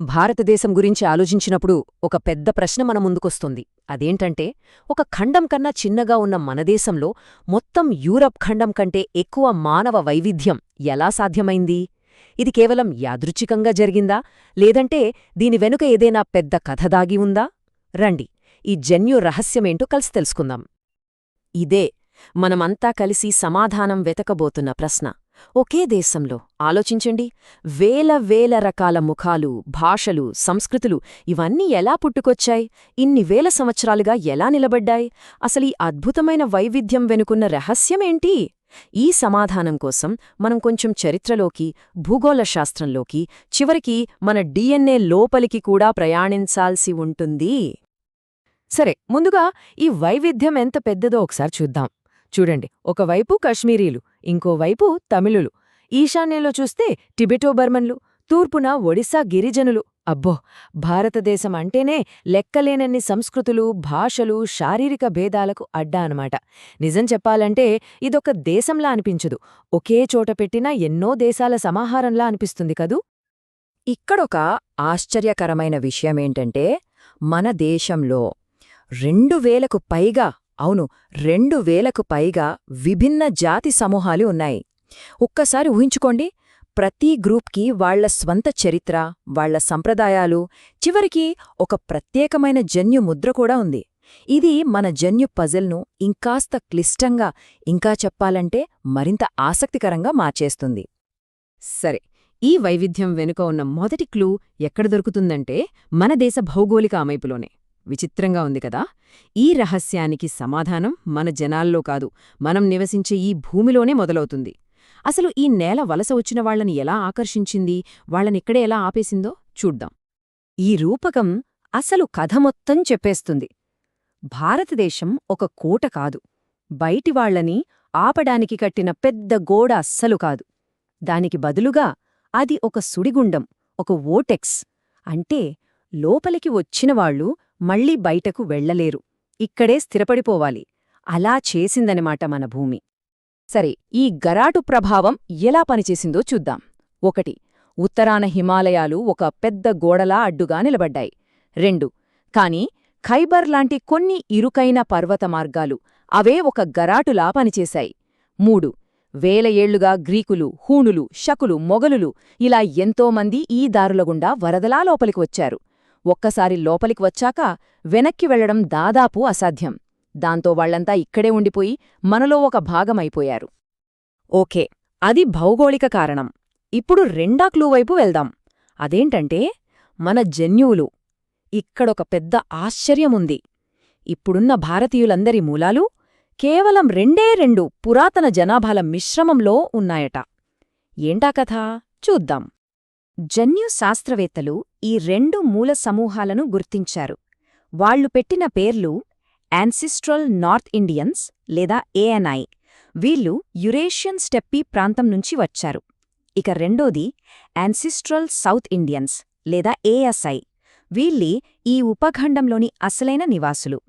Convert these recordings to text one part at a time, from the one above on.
భారతదేశం గురించి ఆలోచించినప్పుడు ఒక పెద్ద ప్రశ్న మన ముందుకొస్తుంది. అదేంటంటే ఒక ఖండం కన్నా చిన్నగా ఉన్న మన దేశంలో మొత్తం యూరప్ ఖండం కంటే ఎక్కువ మానవ వైవిధ్యం ఎలా సాధ్యమైంది? ఇది కేవలం యాదృచ్ఛికంగా జరిగిందా? లేదంటే దీని వెనుక ఏదైనా పెద్ద కథ దాగి ఉందా? రండి ఈ జన్యు రహస్యమేంటో కలిసి తెలుసుకుందాం. ఇదే మనమంతా కలిసి సమాధానం వెతకబోతున్న ప్రశ్న. ఒకే దేశంలో. ఆలోచించండి. వేల వేల రకాల ముఖాలు భాషలు సంస్కృతులు ఇవన్నీ ఎలా పుట్టుకొచ్చాయి? ఇన్ని వేల సంవత్సరాలుగా ఎలా నిలబడ్డాయి? అసలు ఈ అద్భుతమైన వైవిధ్యం వెనుకున్న రహస్యమేంటి ఈ సమాధానం కోసం మనం కొంచెం చరిత్రలోకి భూగోళ శాస్త్రంలోకి చివరికి మన డిఎన్ఏ లోపలికి కూడా ప్రయాణించాల్సి ఉంటుంది. సరే ముందుగా ఈ వైవిధ్యం ఎంత పెద్దదో ఒకసారి చూద్దాం. చూడండి ఒకవైపు కశ్మీరీలు ఇంకోవైపు తమిళులు. ఈశాన్యంలో చూస్తే టిబెటో బర్మన్లు తూర్పున ఒడిశా గిరిజనులు. అబ్బో! భారతదేశం అంటేనే లెక్కలేనన్ని సంస్కృతులు భాషలు శారీరక భేదాలకు అడ్డా అనమాట నిజం చెప్పాలంటే ఇదొక దేశంలా అనిపించదు. ఒకే చోట పెట్టిన ఎన్నో దేశాల సమాహారంలా అనిపిస్తుంది కదూ? ఇక్కడొక ఆశ్చర్యకరమైన విషయమేంటంటే మన దేశంలో రెండు వేలకు పైగా అవును రెండు వేలకు పైగా విభిన్న జాతి సమూహాలు ఉన్నాయి. ఒక్కసారి ఊహించుకోండి ప్రతి గ్రూప్కి వాళ్ళ స్వంత చరిత్ర వాళ్ళ సంప్రదాయాలు చివరికి ఒక ప్రత్యేకమైన జన్యు ముద్ర కూడా ఉంది. ఇది మన జన్యు పజిల్ను ఇంకాస్త క్లిష్టంగా ఇంకా చెప్పాలంటే మరింత ఆసక్తికరంగా మార్చేస్తుంది. సరే ఈ వైవిధ్యం వెనుక ఉన్న మొదటి క్లూ ఎక్కడ దొరుకుతుందంటే మన దేశ భౌగోళిక అమైపులోనే విచిత్రంగా ఉంది కదా? ఈ రహస్యానికి సమాధానం మన జనాల్లో కాదు. మనం నివసించే ఈ భూమిలోనే మొదలవుతుంది. అసలు ఈ నేల వలస వచ్చిన వాళ్ళని ఎలా ఆకర్షించింది? వాళ్ళనిక్కడే ఎలా ఆపేసిందో చూద్దాం. ఈ రూపకం అసలు కథ మొత్తం చెప్పేస్తుంది. భారతదేశం ఒక కోట కాదు. బయటివాళ్ళని ఆపడానికి కట్టిన పెద్ద గోడ అస్సలు కాదు. దానికి బదులుగా అది ఒక సుడిగుండం ఒక ఓటెక్స్. అంటే లోపలికి వచ్చినవాళ్ళు మళ్ళీ బయటకు వెళ్ళలేరు ఇక్కడే స్థిరపడిపోవాలి. అలా చేసిందనమాట మన భూమి. సరే ఈ గరాటు ప్రభావం ఎలా పనిచేసిందో చూద్దాం. ఒకటి ఉత్తరాన హిమాలయాలు ఒక పెద్ద గోడలా అడ్డుగా నిలబడ్డాయి. రెండు కాని ఖైబర్ లాంటి కొన్ని ఇరుకైన పర్వత మార్గాలు అవే ఒక గరాటులా పనిచేశాయి. మూడు వేల ఏళ్ళుగా గ్రీకులు హూణులు శకులు మొగలులు ఇలా ఎంతోమంది ఈ దారులగుండా వరదలా లోపలికి వచ్చారు. ఒక్కసారి లోపలికి వచ్చాక వెనక్కి వెళ్ళడం దాదాపు అసాధ్యం. దాంతో వాళ్ళంతా ఇక్కడే ఉండిపోయి మనలో ఒక భాగమైపోయారు. ఓకే అది భౌగోళిక కారణం. ఇప్పుడు రెండా క్లూ వైపు వెళ్దాం. అదేంటంటే మన జన్యువులు. ఇక్కడొక పెద్ద ఆశ్చర్యముంది. ఇప్పుడున్న భారతీయులందరి మూలాలు కేవలం రెండే రెండు పురాతన జనాభాల మిశ్రమంలో ఉన్నాయట. ఏంటా కథ? చూద్దాం. జన్యు శాస్త్రవేత్తలు ఈ రెండు మూల సమూహాలను గుర్తించారు. వాళ్ళు పెట్టిన పేర్లు యాన్సిస్ట్రల్ నార్త్ ఇండియన్స్ లేదా ఏఎన్ఐ వీళ్ళు యురేషియన్ స్టెప్పీ ప్రాంతం నుంచి వచ్చారు. ఇక రెండోది యాన్సిస్ట్రల్ సౌత్ ఇండియన్స్ లేదా ఏఎస్ఐ వీళ్ళి ఈ ఉపఖండంలోని అసలైన నివాసులు.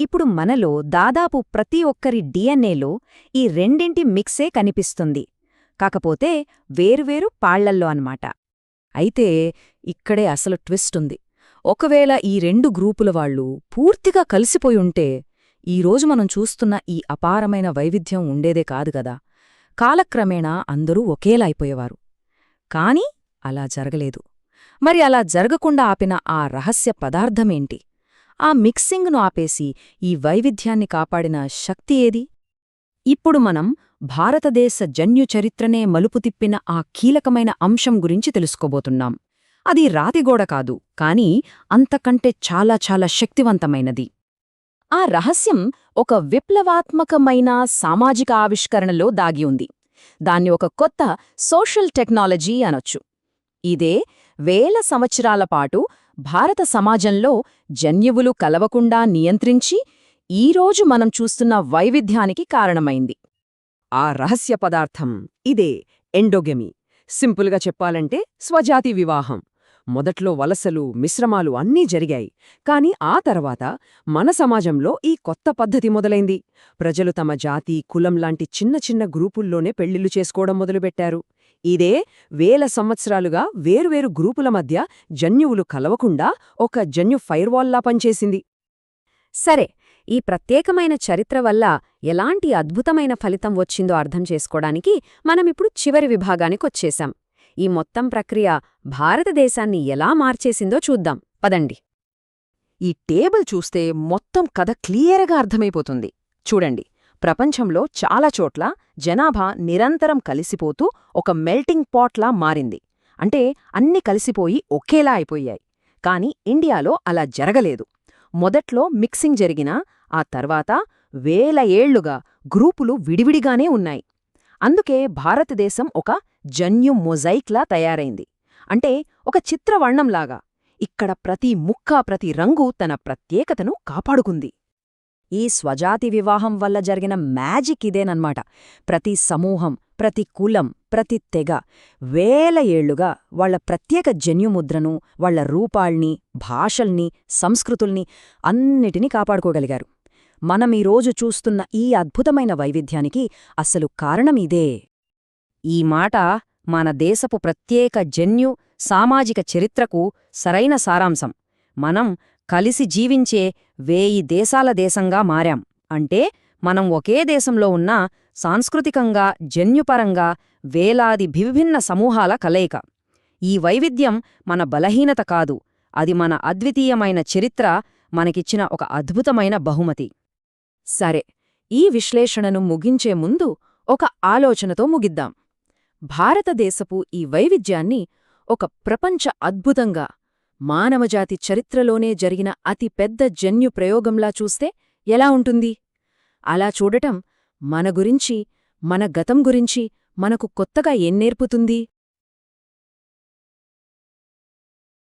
ఇప్పుడు మనలో దాదాపు ప్రతి ఒక్కరి డిఎన్ఏలో ఈ రెండింటి మిక్సే కనిపిస్తుంది. కాకపోతే వేరువేరు పాళ్ళల్లో అన్నమాట. అయితే ఇక్కడే అసలు ట్విస్ట్ ఉంది ఒకవేళ ఈ రెండు గ్రూపుల వాళ్ళు పూర్తిగా కలిసిపోయుంటే ఈరోజు మనం చూస్తున్న ఈ అపారమైన వైవిధ్యం ఉండేదే కాదు గదా కాలక్రమేణా అందరూ ఒకేలా అయిపోయేవారు కాని అలా జరగలేదు. మరి అలా జరగకుండా ఆపిన ఆ రహస్య పదార్థమేంటి ఆ మిక్సింగ్ను ఆపేసి ఈ వైవిధ్యాన్ని కాపాడిన శక్తి ఏది? ఇప్పుడు మనం భారతదేశ జన్యు చరిత్రనే మలుపు తిప్పిన ఆ కీలకమైన అంశం గురించి తెలుసుకోబోతున్నాం. అది రాతిగోడ కాదు కాని అంతకంటే చాలా చాలా శక్తివంతమైనది. ఆ రహస్యం ఒక విప్లవాత్మకమైన సామాజిక ఆవిష్కరణలో దాగి ఉంది. దాన్ని ఒక కొత్త సోషల్ టెక్నాలజీ అనొచ్చు. ఇదే వేల సంవత్సరాల పాటు భారత సమాజంలో జన్యువులు కలవకుండా నియంత్రించి ఈరోజు మనం చూస్తున్న వైవిధ్యానికి కారణమైంది. ఆ రహస్య పదార్థం ఇదే ఎండోగెమి. సింపుల్గా చెప్పాలంటే స్వజాతి వివాహం. మొదట్లో వలసలు మిశ్రమాలు అన్నీ జరిగాయి. కాని ఆ తర్వాత మన సమాజంలో ఈ కొత్త పద్ధతి మొదలైంది. ప్రజలు తమ జాతి కులం లాంటి చిన్న చిన్న గ్రూపుల్లోనే పెళ్ళిళ్ళు చేసుకోవడం మొదలుపెట్టారు. ఇదే వేల సంవత్సరాలుగా వేరువేరు గ్రూపుల మధ్య జన్యువులు కలవకుండా ఒక జన్యు ఫైర్వాల్లా పనిచేసింది. సరే ఈ ప్రత్యేకమైన చరిత్ర వల్ల ఎలాంటి అద్భుతమైన ఫలితం వచ్చిందో అర్థం చేసుకోవడానికి మనమిప్పుడు చివరి విభాగానికొచ్చేశాం. ఈ మొత్తం ప్రక్రియ భారతదేశాన్ని ఎలా మార్చేసిందో చూద్దాం. పదండి. ఈ టేబుల్ చూస్తే మొత్తం కథ క్లియర్గా అర్థమైపోతుంది. చూడండి. ప్రపంచంలో చాలా చోట్ల జనాభా నిరంతరం కలిసిపోతూ ఒక మెల్టింగ్ పాట్లా మారింది. అంటే అన్ని కలిసిపోయి ఒకేలా అయిపోయాయి. కాని ఇండియాలో అలా జరగలేదు. మొదట్లో మిక్సింగ్ జరిగినా ఆ తర్వాత వేల ఏళ్ళుగా గ్రూపులు విడివిడిగానే ఉన్నాయి. అందుకే భారతదేశం ఒక జన్యు మొజైక్లా తయారైంది. అంటే ఒక చిత్రవర్ణంలాగా ఇక్కడ ప్రతి ముక్క ప్రతి రంగు తన ప్రత్యేకతను కాపాడుకుంది. ఈ స్వజాతి వివాహం వల్ల జరిగిన మ్యాజిక్ ఇదేనన్మాట. ప్రతి సమూహం ప్రతి కులం ప్రతి తెగ వేల ఏళ్ళుగా వాళ్ళ ప్రత్యేక జన్యుముద్రను వాళ్ళ రూపాల్ని భాషల్ని సంస్కృతుల్ని అన్నిటినీ కాపాడుకోగలిగారు. మనం చూస్తున్న ఈ అద్భుతమైన వైవిధ్యానికి అసలు కారణమిదే ఈ మాట మన దేశపు ప్రత్యేక జన్యు సామాజిక చరిత్రకు సరైన సారాంశం. మనం కలిసి జీవించే వేయి దేశాల దేశంగా మారాం. అంటే మనం ఒకే దేశంలో ఉన్నా సాంస్కృతికంగా జన్యుపరంగా వేలాది విభిన్న సమూహాల కలయిక. ఈ వైవిధ్యం మన బలహీనత కాదు అది మన అద్వితీయమైన చరిత్ర మనకిచ్చిన ఒక అద్భుతమైన బహుమతి. సరే ఈ విశ్లేషణను ముగించే ముందు ఒక ఆలోచనతో ముగిద్దాం. భారతదేశపు ఈ వైవిధ్యాన్ని ఒక ప్రపంచ అద్భుతంగా మానవజాతి చరిత్రలోనే జరిగిన అతి పెద్ద జన్యు ప్రయోగంలా చూస్తే ఎలా ఉంటుంది? అలా చూడటం మన గురించి మన గతం గురించి మనకు కొత్తగా ఏం నేర్పుతుంది?